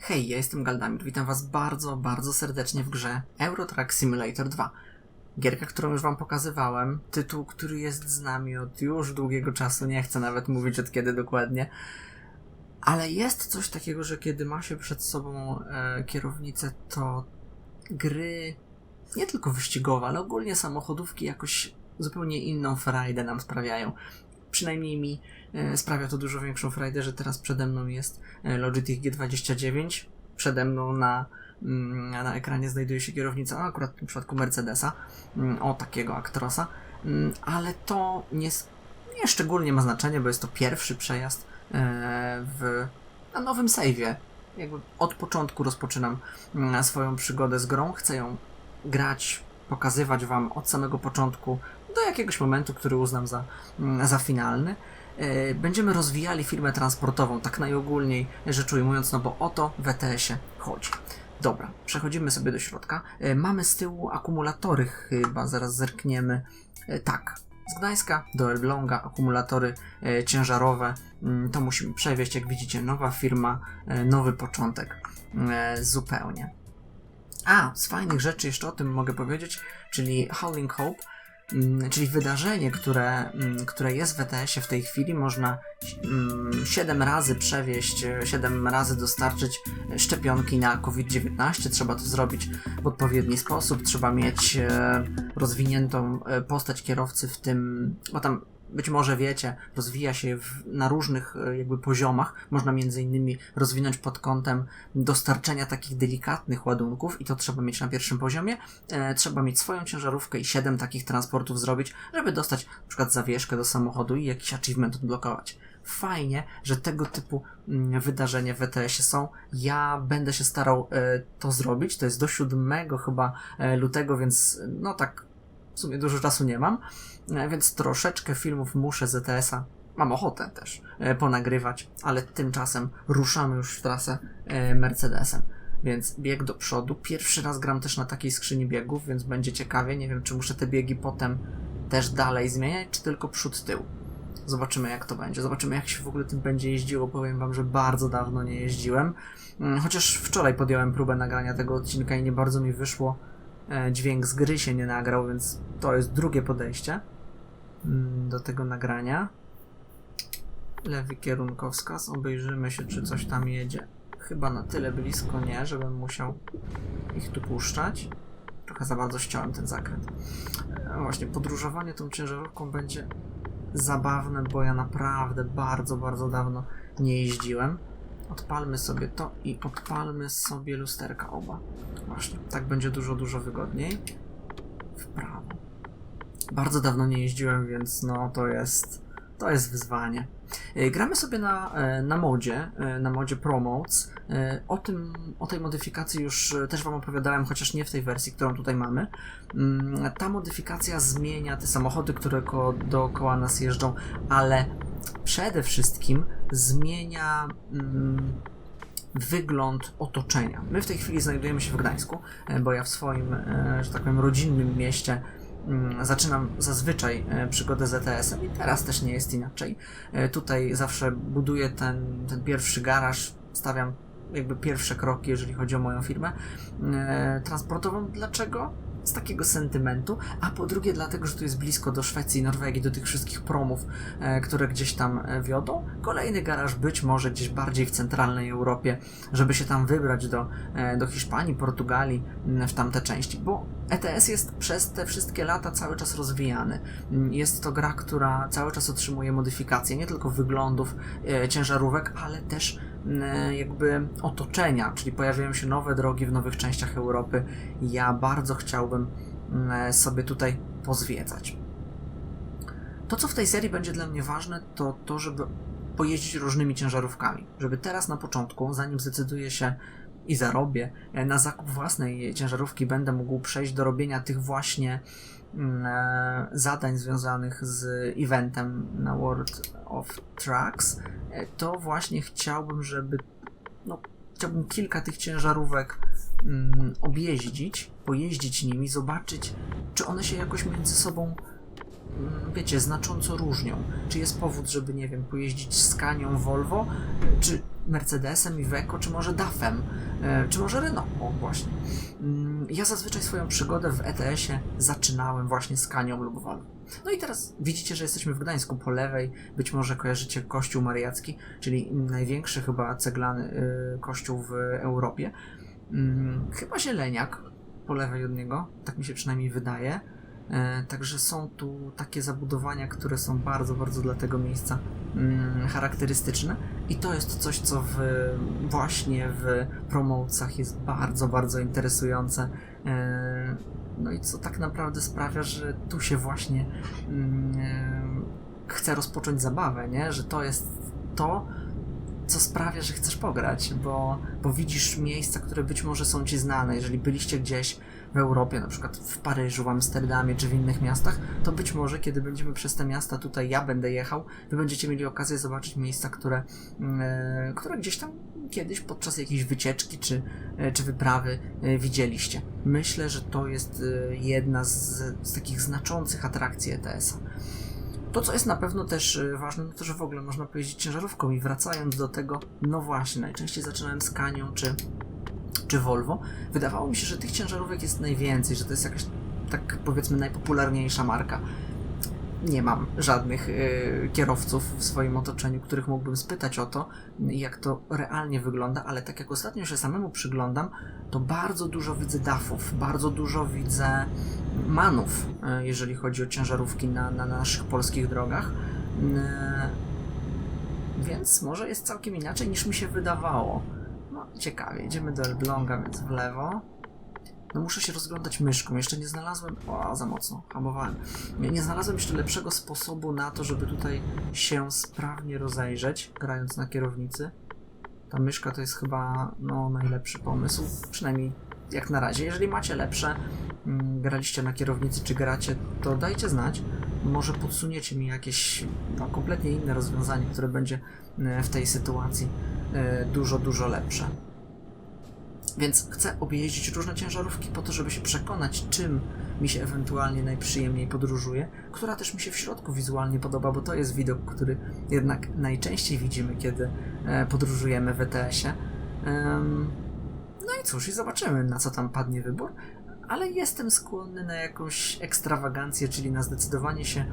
Hej, ja jestem Galdamir, witam was bardzo, bardzo serdecznie w grze Euro Truck Simulator 2. Gierka, którą już wam pokazywałem, tytuł, który jest z nami od już długiego czasu, nie chcę nawet mówić od kiedy dokładnie, ale jest coś takiego, że kiedy ma się przed sobą e, kierownicę, to gry nie tylko wyścigowe, ale ogólnie samochodówki jakoś zupełnie inną frajdę nam sprawiają. Przynajmniej mi e, sprawia to dużo większą frajdę, że teraz przede mną jest e, Logitech G29. Przede mną na, mm, na ekranie znajduje się kierownica, a akurat w tym przypadku Mercedesa, mm, o takiego Actrosa, Mm, ale to nie, nie szczególnie ma znaczenie, bo jest to pierwszy przejazd e, w na nowym save'ie. Jakby od początku rozpoczynam swoją przygodę z grą, chcę ją grać, pokazywać wam od samego początku do jakiegoś momentu, który uznam za, mm, za finalny. E, Będziemy rozwijali firmę transportową, tak najogólniej rzecz ujmując, no bo o to w ETS-ie chodzi. Dobra, przechodzimy sobie do środka. E, Mamy z tyłu akumulatory chyba, zaraz zerkniemy. E, Tak, z Gdańska do Elbląga akumulatory ciężarowe. Mm, To musimy przewieźć, jak widzicie, nowa firma, nowy początek. E, Zupełnie. A, z fajnych rzeczy jeszcze o tym mogę powiedzieć, czyli Howling Hope, mm, czyli wydarzenie, które, mm, które jest w ETS-ie w tej chwili. Można 7 razy przewieźć, 7 razy dostarczyć szczepionki na COVID-19. Trzeba to zrobić w odpowiedni sposób. Trzeba mieć e, rozwiniętą e, postać kierowcy w tym, bo tam być może wiecie, rozwija się w, na różnych e, jakby poziomach. Można między innymi rozwinąć pod kątem dostarczenia takich delikatnych ładunków i to trzeba mieć na pierwszym poziomie. E, trzeba mieć swoją ciężarówkę i 7 takich transportów zrobić, żeby dostać na przykład zawieszkę do samochodu i jakiś achievement odblokować. Fajnie, że tego typu mm, wydarzenia w ETS-ie są. Ja będę się starał e, to zrobić. To jest do 7 chyba e, lutego, więc e, no tak w sumie dużo czasu nie mam, e, więc troszeczkę filmów muszę z ETS-a, mam ochotę też, e, ponagrywać, ale tymczasem ruszamy już w trasę e, Mercedesem. Więc bieg do przodu. Pierwszy raz gram też na takiej skrzyni biegów, więc będzie ciekawie. Nie wiem, czy muszę te biegi potem też dalej zmieniać, czy tylko przód tył. Zobaczymy, jak to będzie. Zobaczymy, jak się w ogóle tym będzie jeździło. Powiem Wam, że bardzo dawno nie jeździłem. Mm, Chociaż wczoraj podjąłem próbę nagrania tego odcinka i nie bardzo mi wyszło. E, Dźwięk z gry się nie nagrał, więc to jest drugie podejście mm, do tego nagrania. Lewy kierunkowskaz. Obejrzymy się, czy coś tam jedzie. Chyba na tyle blisko nie, żebym musiał ich tu puszczać. Trochę za bardzo ściąłem ten zakręt. E, Właśnie, podróżowanie tą ciężarówką będzie zabawne, bo ja naprawdę bardzo, bardzo dawno nie jeździłem. Odpalmy sobie to i odpalmy sobie lusterka oba. Właśnie, tak będzie dużo, dużo wygodniej. W prawo. Bardzo dawno nie jeździłem, więc no to jest, to jest wyzwanie. E, Gramy sobie na, e, na modzie, e, na modzie Promotes. O tym, o tej modyfikacji już też Wam opowiadałem, chociaż nie w tej wersji, którą tutaj mamy. Mm, Ta modyfikacja zmienia te samochody, które ko- dookoła nas jeżdżą, ale przede wszystkim zmienia mm, wygląd otoczenia. My w tej chwili znajdujemy się w Gdańsku, bo ja w swoim, że tak powiem, rodzinnym mieście zaczynam zazwyczaj e, przygodę z ETS-em i teraz też nie jest inaczej. E, Tutaj zawsze buduję ten, ten pierwszy garaż, stawiam jakby pierwsze kroki, jeżeli chodzi o moją firmę e, transportową. Dlaczego? Z takiego sentymentu, a po drugie dlatego, że tu jest blisko do Szwecji, Norwegii, do tych wszystkich promów, e, które gdzieś tam e, wiodą. Kolejny garaż być może gdzieś bardziej w centralnej Europie, żeby się tam wybrać do, e, do Hiszpanii, Portugalii, w tamte części, bo ETS jest przez te wszystkie lata cały czas rozwijany. Jest to gra, która cały czas otrzymuje modyfikacje, nie tylko wyglądów ciężarówek, ale też jakby otoczenia, czyli pojawiają się nowe drogi w nowych częściach Europy. Ja bardzo chciałbym m, sobie tutaj pozwiedzać. To, co w tej serii będzie dla mnie ważne, to to, żeby pojeździć różnymi ciężarówkami. Żeby teraz na początku, zanim zdecyduję się i zarobię e, na zakup własnej ciężarówki, będę mógł przejść do robienia tych właśnie e, zadań związanych z eventem na World of Trucks, e, to właśnie chciałbym, żeby no, chciałbym kilka tych ciężarówek mm, objeździć, pojeździć nimi, zobaczyć, czy one się jakoś między sobą mm, wiecie, znacząco różnią. Czy jest powód, żeby, nie wiem, pojeździć z Kanią Volvo, czy Mercedesem, Iveco, czy może DAF-em, e, czy może Renault, o właśnie. Ja zazwyczaj swoją przygodę w ETS-ie zaczynałem właśnie z Kanią lub Volvo. No i teraz widzicie, że jesteśmy w Gdańsku po lewej. Być może kojarzycie Kościół Mariacki, czyli największy chyba ceglany y, kościół w Europie. Mm, Chyba Zieleniak po lewej od niego, tak mi się przynajmniej wydaje. E, Także są tu takie zabudowania, które są bardzo, bardzo dla tego miejsca mm, charakterystyczne. I to jest coś, co w, właśnie w promocjach jest bardzo, bardzo interesujące. E, No i co tak naprawdę sprawia, że tu się właśnie mm, e, chce rozpocząć zabawę, nie? Że to jest to, co sprawia, że chcesz pograć, bo, bo widzisz miejsca, które być może są ci znane. Jeżeli byliście gdzieś w Europie, na przykład w Paryżu, w Amsterdamie czy w innych miastach, to być może kiedy będziemy przez te miasta tutaj, ja będę jechał, wy będziecie mieli okazję zobaczyć miejsca, które, mm, e, które gdzieś tam kiedyś podczas jakiejś wycieczki czy, e, czy wyprawy e, widzieliście. Myślę, że to jest jedna z, z takich znaczących atrakcji ETS-a. To, co jest na pewno też ważne, no to, że w ogóle można pojeździć ciężarówką i wracając do tego, no właśnie, najczęściej zaczynałem z Kanią czy, czy Volvo. Wydawało mi się, że tych ciężarówek jest najwięcej, że to jest jakaś, tak powiedzmy, najpopularniejsza marka. Nie mam żadnych e, kierowców w swoim otoczeniu, których mógłbym spytać o to, jak to realnie wygląda, ale tak jak ostatnio się samemu przyglądam, to bardzo dużo widzę DAF-ów, bardzo dużo widzę manów, e, jeżeli chodzi o ciężarówki na, na naszych polskich drogach. E, Więc może jest całkiem inaczej niż mi się wydawało. Ciekawie. Idziemy do Elbląga, więc w lewo. No muszę się rozglądać myszką. Jeszcze nie znalazłem... O, za mocno. Hamowałem. Nie, nie znalazłem jeszcze lepszego sposobu na to, żeby tutaj się sprawnie rozejrzeć, grając na kierownicy. Ta myszka to jest chyba no, najlepszy pomysł. Przynajmniej jak na razie. Jeżeli macie lepsze, mm, graliście na kierownicy czy gracie, to dajcie znać. Może podsuniecie mi jakieś no, kompletnie inne rozwiązanie, które będzie e, w tej sytuacji e, dużo, dużo lepsze. Więc chcę objeździć różne ciężarówki po to, żeby się przekonać, czym mi się ewentualnie najprzyjemniej podróżuje, która też mi się w środku wizualnie podoba, bo to jest widok, który jednak najczęściej widzimy, kiedy e, podróżujemy w ETS-ie. Em, no i cóż, i zobaczymy, na co tam padnie wybór, ale jestem skłonny na jakąś ekstrawagancję, czyli na zdecydowanie się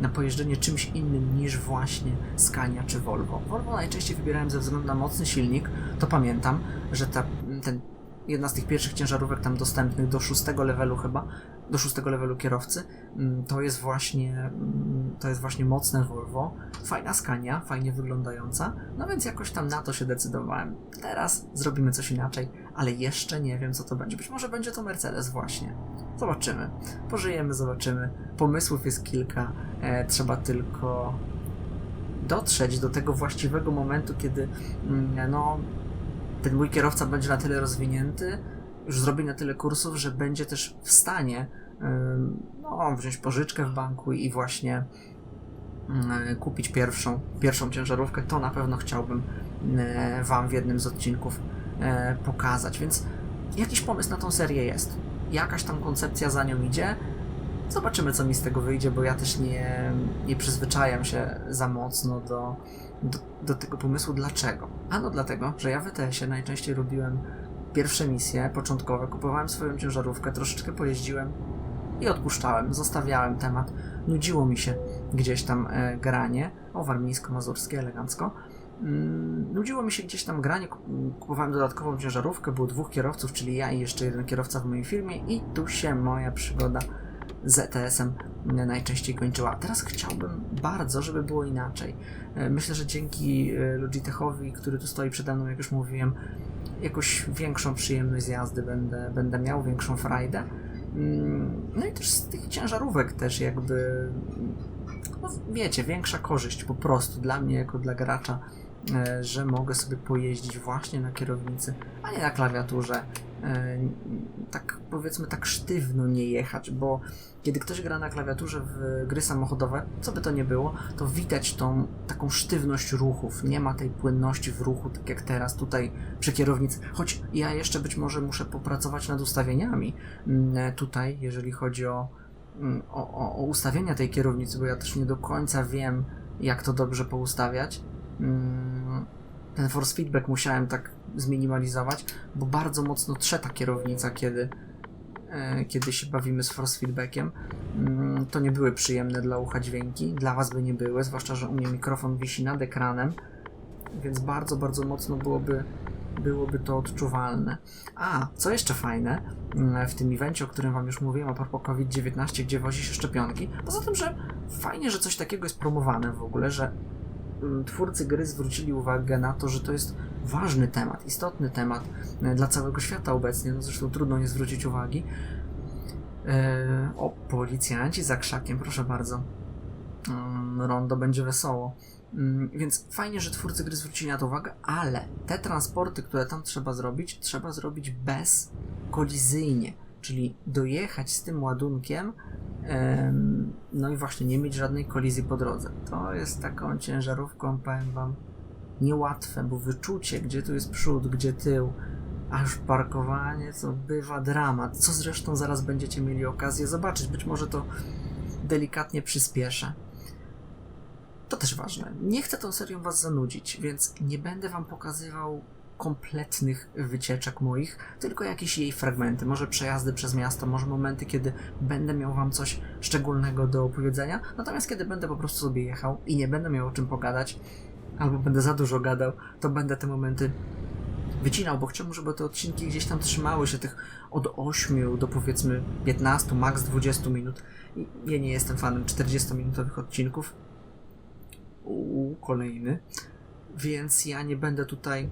na pojeżdżenie czymś innym niż właśnie Scania czy Volvo. Volvo najczęściej wybierałem ze względu na mocny silnik, to pamiętam, że ta, ten, jedna z tych pierwszych ciężarówek tam dostępnych do szóstego levelu chyba, do szóstego levelu kierowcy, mm, to jest właśnie mm, to jest właśnie mocne Volvo, fajna Scania, fajnie wyglądająca, no więc jakoś tam na to się decydowałem. Teraz zrobimy coś inaczej, ale jeszcze nie wiem co to będzie. Być może będzie to Mercedes właśnie. Zobaczymy. Pożyjemy, zobaczymy. Pomysłów jest kilka, e, trzeba tylko dotrzeć do tego właściwego momentu, kiedy mm, no, ten mój kierowca będzie na tyle rozwinięty, już zrobi na tyle kursów, że będzie też w stanie no, wziąć pożyczkę w banku i właśnie mm, kupić pierwszą, pierwszą ciężarówkę. To na pewno chciałbym Wam w jednym z odcinków e, pokazać. Więc jakiś pomysł na tą serię jest. Jakaś tam koncepcja za nią idzie. Zobaczymy, co mi z tego wyjdzie, bo ja też nie, nie przyzwyczajam się za mocno do, do, do tego pomysłu. Dlaczego? Ano dlatego, że ja w ETS-ie najczęściej robiłem pierwsze misje początkowe, kupowałem swoją ciężarówkę, troszeczkę pojeździłem i odpuszczałem, zostawiałem temat. Nudziło mi się gdzieś tam e, granie, o warmińsko-mazurskie, elegancko. Mm, nudziło mi się gdzieś tam granie, kup- kupowałem dodatkową ciężarówkę, było dwóch kierowców, czyli ja i jeszcze jeden kierowca w mojej firmie i tu się moja przygoda z ETS-em najczęściej kończyła. Teraz chciałbym bardzo, żeby było inaczej. E, Myślę, że dzięki e, Logitechowi, który tu stoi przede mną, jak już mówiłem, jakoś większą przyjemność z jazdy będę, będę miał, większą frajdę. Mm, No i też z tych ciężarówek też jakby, no wiecie, większa korzyść po prostu dla mnie jako dla gracza, e, że mogę sobie pojeździć właśnie na kierownicy, a nie na klawiaturze. E, Tak powiedzmy tak sztywno nie jechać, bo kiedy ktoś gra na klawiaturze w gry samochodowe, co by to nie było, to widać tą taką sztywność ruchów. Nie ma tej płynności w ruchu, tak jak teraz tutaj przy kierownicy. Choć ja jeszcze być może muszę popracować nad ustawieniami mm, tutaj, jeżeli chodzi mm, o, o, o ustawienia tej kierownicy, bo ja też nie do końca wiem, jak to dobrze poustawiać. Ten force feedback musiałem tak zminimalizować, bo bardzo mocno trze ta kierownica, kiedy, e, kiedy się bawimy z force feedbackiem. Mm, to nie były przyjemne dla ucha dźwięki, dla Was by nie były, zwłaszcza, że u mnie mikrofon wisi nad ekranem, więc bardzo, bardzo mocno byłoby, byłoby to odczuwalne. A, co jeszcze fajne, mm, w tym evencie, o którym Wam już mówiłem, a propos COVID-19, gdzie wozi się szczepionki, poza tym, że fajnie, że coś takiego jest promowane w ogóle, że twórcy gry zwrócili uwagę na to, że to jest ważny temat, istotny temat e, dla całego świata obecnie, no zresztą trudno nie zwrócić uwagi. E, o, policjanci za krzakiem, proszę bardzo. Mm, Rondo będzie wesoło. Mm, Więc fajnie, że twórcy gry zwrócili na to uwagę, ale te transporty, które tam trzeba zrobić, trzeba zrobić bez kolizyjnie, czyli dojechać z tym ładunkiem, em, no i właśnie nie mieć żadnej kolizji po drodze. To jest taką ciężarówką, powiem wam, niełatwe, bo wyczucie, gdzie tu jest przód, gdzie tył, a już parkowanie to bywa dramat, co zresztą zaraz będziecie mieli okazję zobaczyć. Być może to delikatnie przyspieszę. To też ważne. Nie chcę tą serią was zanudzić, więc nie będę wam pokazywał kompletnych wycieczek moich, tylko jakieś jej fragmenty, może przejazdy przez miasto, może momenty, kiedy będę miał wam coś szczególnego do opowiedzenia, natomiast kiedy będę po prostu sobie jechał i nie będę miał o czym pogadać, albo będę za dużo gadał, to będę te momenty wycinał, bo chciałbym, żeby te odcinki gdzieś tam trzymały się tych od 8 do powiedzmy 15, maks 20 minut. Ja nie jestem fanem 40-minutowych odcinków. Uuu, kolejny. Więc ja nie będę tutaj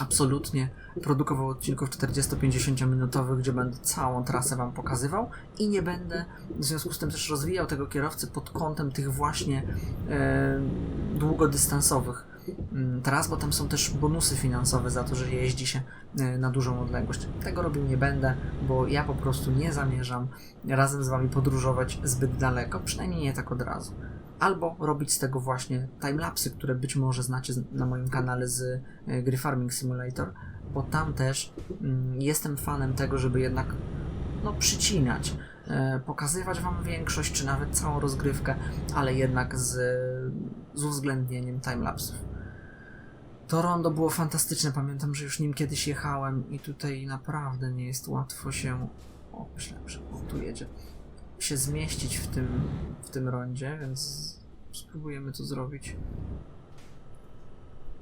absolutnie produkował odcinków 40-50 minutowych, gdzie będę całą trasę wam pokazywał i nie będę w związku z tym też rozwijał tego kierowcy pod kątem tych właśnie e, długodystansowych mm, tras, bo tam są też bonusy finansowe za to, że jeździ się e, na dużą odległość. Tego robił nie będę, bo ja po prostu nie zamierzam razem z wami podróżować zbyt daleko, przynajmniej nie tak od razu albo robić z tego właśnie timelapsy, które być może znacie na moim kanale z e, gry Farming Simulator, bo tam też mm, jestem fanem tego, żeby jednak no, przycinać, e, pokazywać wam większość, czy nawet całą rozgrywkę, ale jednak z, z uwzględnieniem timelapsów. To rondo było fantastyczne, pamiętam, że już nim kiedyś jechałem i tutaj naprawdę nie jest łatwo się... O, myślałem, że on tu jedzie się zmieścić w tym, w tym rondzie, więc spróbujemy to zrobić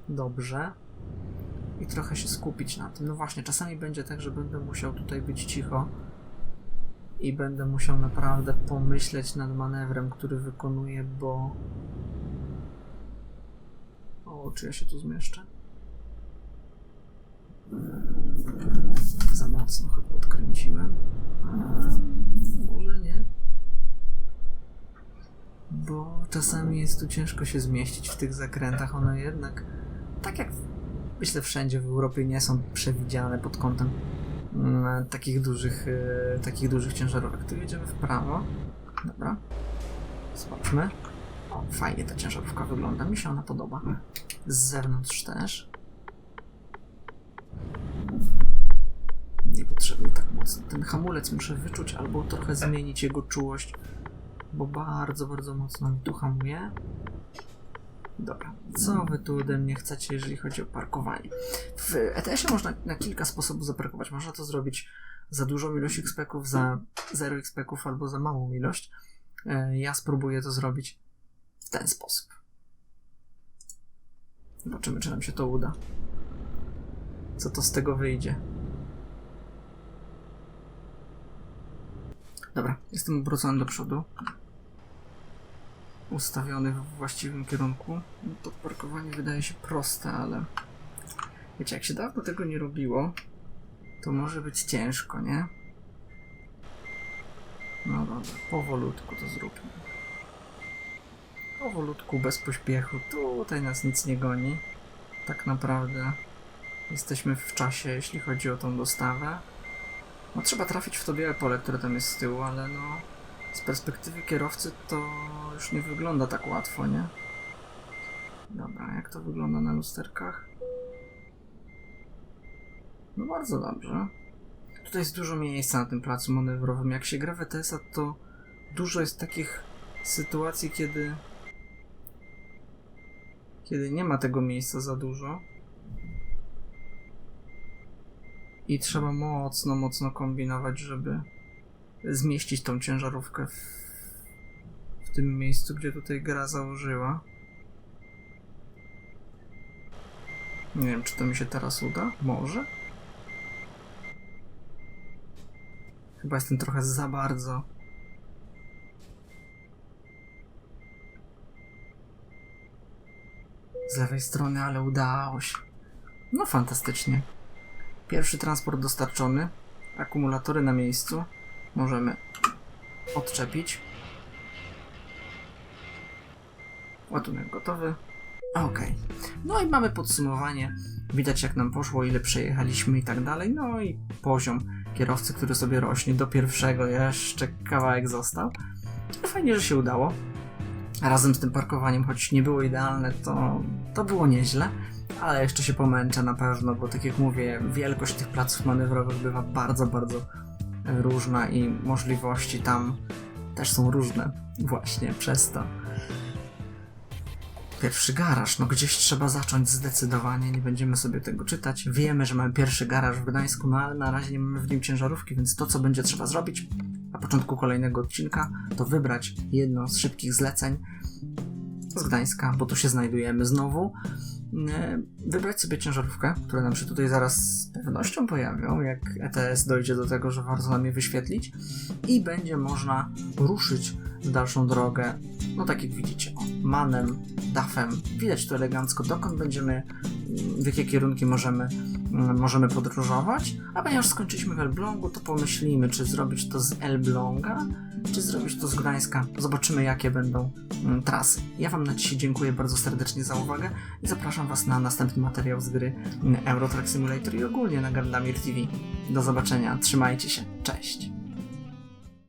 dobrze i trochę się skupić na tym. No właśnie, czasami będzie tak, że będę musiał tutaj być cicho i będę musiał naprawdę pomyśleć nad manewrem, który wykonuję, bo. O, czy ja się tu zmieszczę? Za mocno chyba odkręciłem. A, może nie. Bo czasami jest tu ciężko się zmieścić w tych zakrętach. One jednak, tak jak myślę wszędzie w Europie, nie są przewidziane pod kątem mm, takich dużych, e, takich dużych ciężarówek. Tu jedziemy w prawo. Dobra. Zobaczmy. O, fajnie ta ciężarówka wygląda. Mi się ona podoba. Z zewnątrz też. Niepotrzebnie tak mocno. Ten hamulec muszę wyczuć albo trochę zmienić jego czułość, bo bardzo, bardzo mocno mi tu hamuje. Dobra, co wy tu ode mnie chcecie, jeżeli chodzi o parkowanie? W ETS-ie można na kilka sposobów zaparkować. Można to zrobić za dużą ilość XP-ków, za 0 XP-ków albo za małą ilość. E, Ja spróbuję to zrobić w ten sposób. Zobaczymy, czy nam się to uda. Co to z tego wyjdzie. Dobra, jestem obrócony do przodu. Ustawiony w właściwym kierunku. No To parkowanie wydaje się proste, ale wiecie, jak się dawno tego nie robiło, to może być ciężko, nie? No dobra, powolutku to zróbmy. Powolutku, bez pośpiechu. Tutaj nas nic nie goni. Tak naprawdę jesteśmy w czasie, jeśli chodzi o tą dostawę. No trzeba trafić w to białe pole, które tam jest z tyłu, ale no z perspektywy kierowcy to już nie wygląda tak łatwo, nie? Dobra, jak to wygląda na lusterkach? No bardzo dobrze. tutaj jest dużo miejsca na tym placu manewrowym. Jak się gra w ETS-a, to dużo jest takich sytuacji, kiedy kiedy nie ma tego miejsca za dużo. I trzeba mocno, mocno kombinować, żeby zmieścić tą ciężarówkę w, w tym miejscu, gdzie tutaj gra założyła. Nie wiem, czy to mi się teraz uda? Może? Chyba jestem trochę za bardzo. Z lewej strony, ale udało się. No fantastycznie. Pierwszy transport dostarczony. Akumulatory na miejscu. Możemy odczepić. Ładunek gotowy. Ok. No i mamy podsumowanie. Widać jak nam poszło, ile przejechaliśmy i tak dalej. No i poziom kierowcy, który sobie rośnie. Do pierwszego jeszcze kawałek został. No Fajnie, że się udało. Razem z tym parkowaniem, choć nie było idealne, to, to było nieźle. Ale jeszcze się pomęczę na pewno, bo tak jak mówię, wielkość tych placów manewrowych bywa bardzo, bardzo różna i możliwości tam też są różne. Właśnie przez to. Pierwszy garaż, no gdzieś trzeba zacząć zdecydowanie, nie będziemy sobie tego czytać. Wiemy, że mamy pierwszy garaż w Gdańsku, no ale na razie nie mamy w nim ciężarówki, więc to, co będzie trzeba zrobić na początku kolejnego odcinka, to wybrać jedno z szybkich zleceń z Gdańska, bo tu się znajdujemy znowu. E, Wybrać sobie ciężarówkę, które nam się tutaj zaraz z pewnością pojawią, jak ETS dojdzie do tego, że warto nam je wyświetlić. I będzie można ruszyć w dalszą drogę, no tak jak widzicie, manem, dafem, widać to elegancko, dokąd będziemy, w jakie kierunki możemy, mm, możemy podróżować, a ponieważ skończyliśmy w Elblągu, to pomyślimy, czy zrobić to z Elbląga, czy zrobić to z Gdańska. Zobaczymy, jakie będą mm, trasy. Ja Wam na dzisiaj dziękuję bardzo serdecznie za uwagę i zapraszam Was na następny materiał z gry mm, Euro Truck Simulator i ogólnie na Gardamir TV. Do zobaczenia, trzymajcie się, cześć!